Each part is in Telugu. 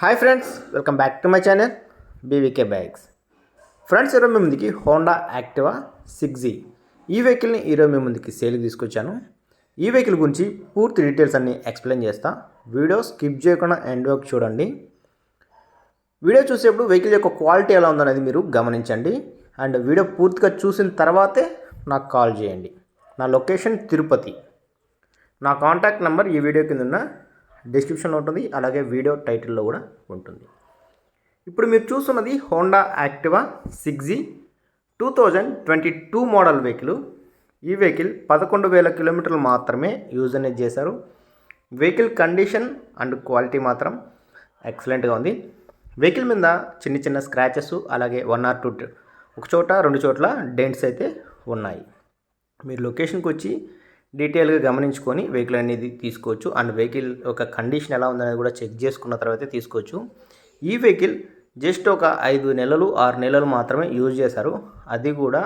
Hi friends welcome back to my channel BVK bikes friends ఈరోజు మీ ముందుకి హోండా యాక్టివా సిక్స్ జీ ఈ వెహికల్ని ఈరోజు మీ ముందుకి సేల్కి తీసుకొచ్చాను. ఈ వెహికల్ గురించి పూర్తి డీటెయిల్స్ అన్నీ ఎక్స్ప్లెయిన్ చేస్తా. వీడియో స్కిప్ చేయకుండా ఎండ్ వరకు చూడండి. వీడియో చూసేప్పుడు వెహికల్ యొక్క క్వాలిటీ ఎలా ఉందనేది మీరు గమనించండి. అండ్ వీడియో పూర్తిగా చూసిన తర్వాతే నాకు కాల్ చేయండి. నా లొకేషన్ తిరుపతి. నా కాంటాక్ట్ నెంబర్ ఈ వీడియో కింద ఉన్న డిస్క్రిప్షన్లో ఉంటుంది అలాగే వీడియో టైటిల్లో కూడా ఉంటుంది. ఇప్పుడు మీరు చూస్తున్నది Honda Activa six G two thousand twenty two model vehicle. ఈ వెహికల్ పదకొండు వేల కిలోమీటర్లు మాత్రమే యూజ్ అనేది చేశారు. వెహికల్ కండిషన్ అండ్ క్వాలిటీ మాత్రం ఎక్సలెంట్గా ఉంది. వెహికల్ మీద చిన్న చిన్న స్క్రాచెస్ అలాగే వన్ ఆర్ టూ ఒక చోట రెండు చోట్ల డెంట్స్ అయితే ఉన్నాయి. మీరు లొకేషన్కి వచ్చి డీటెయిల్గా గమనించుకొని వెహికల్ అనేది తీసుకోవచ్చు. అండ్ వెహికల్ ఒక కండిషన్ ఎలా ఉందనేది కూడా చెక్ చేసుకున్న తర్వాత తీసుకోవచ్చు. ఈ వెహికల్ జస్ట్ ఒక ఐదు నెలలు ఆరు నెలలు మాత్రమే యూజ్ చేశారు. అది కూడా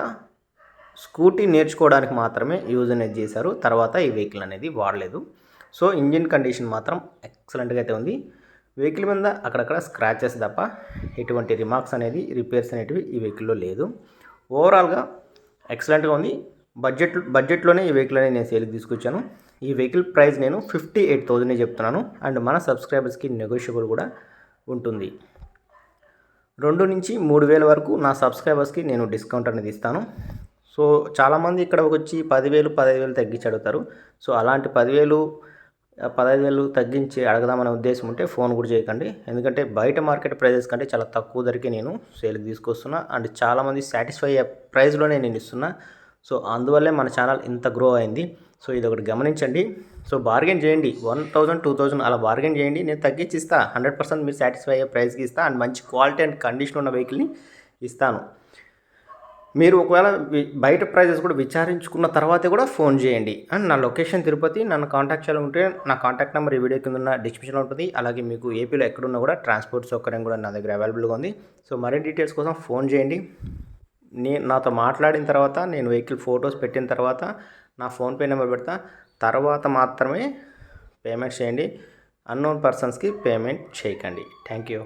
స్కూటీ నేర్చుకోవడానికి మాత్రమే యూజ్ అనేది చేశారు. తర్వాత ఈ వెహికల్ అనేది వాడలేదు. సో ఇంజిన్ కండిషన్ మాత్రం ఎక్సలెంట్గా అయితే ఉంది. వెహికల్ మీద అక్కడక్కడ స్క్రాచెస్ తప్ప ఎటువంటి రిమార్క్స్ అనేది రిపేర్స్ అనేటివి ఈ వెహికల్లో లేదు. ఓవరాల్గా ఎక్సలెంట్గా ఉంది. బడ్జెట్ బడ్జెట్లోనే ఈ వెహికల్ అనేది నేను సేల్కి తీసుకొచ్చాను. ఈ వెహికల్ ప్రైస్ నేను ఫిఫ్టీ ఎయిట్ థౌజండ్ చెప్తున్నాను. అండ్ మన సబ్స్క్రైబర్స్కి నెగోషియబుల్ కూడా ఉంటుంది. రెండు నుంచి మూడు వేల వరకు నా సబ్స్క్రైబర్స్కి నేను డిస్కౌంట్ అనేది ఇస్తాను. సో చాలామంది ఇక్కడ వచ్చి పదివేలు పదహైదు వేలు తగ్గించి అడుగుతారు. సో అలాంటి పదివేలు పదహైదు వేలు తగ్గించి అడగదామనే ఉద్దేశం ఉంటే ఫోన్ కూడా చేయకండి. ఎందుకంటే బయట మార్కెట్ ప్రైజెస్ కంటే చాలా తక్కువ ధరకే నేను సేల్కి తీసుకొస్తున్నా. అండ్ చాలామంది సాటిస్ఫై అయ్యే ప్రైస్లోనే నేను ఇస్తున్నా. సో అందువల్లే మన ఛానల్ ఇంత గ్రో అయింది. సో ఇది ఒకటి గమనించండి. సో బార్గెన్ చేయండి. వన్ థౌజండ్ టూ థౌజండ్ అలా బార్గెన్ చేయండి. నేను తగ్గించి ఇస్తా హండ్రెడ్ పర్సెంట్ మీరు సాటిస్ఫై అయ్యే ప్రైస్కి ఇస్తా. అండ్ మంచి క్వాలిటీ అండ్ కండిషన్ ఉన్న వెహికల్ని ఇస్తాను. మీరు ఒకవేళ బయట ప్రైజెస్ కూడా విచారించుకున్న తర్వాతే కూడా ఫోన్ చేయండి. అండ్ నా లొకేషన్ తిరుపతి నన్ను కాంటాక్ట్ చేయాలంటే నా కాంటాక్ట్ నెంబర్ ఈ వీడియో కింద ఉన్న డిస్క్రిప్షన్లో ఉంటుంది. అలాగే మీకు ఏపీలో ఎక్కడున్నా కూడా ట్రాన్స్పోర్ట్ సౌకర్యం కూడా నా దగ్గర అవైలబుల్గా ఉంది. సో మరిన్ని డీటెయిల్స్ కోసం ఫోన్ చేయండి. నేను నాతో మాట్లాడిన తర్వాత నేను వెహికల్ ఫొటోస్ పెట్టిన తర్వాత నా ఫోన్పే నెంబర్ పెడతా. తర్వాత మాత్రమే పేమెంట్ చేయండి. అన్నోన్ పర్సన్స్కి పేమెంట్ చేయకండి. Thank you.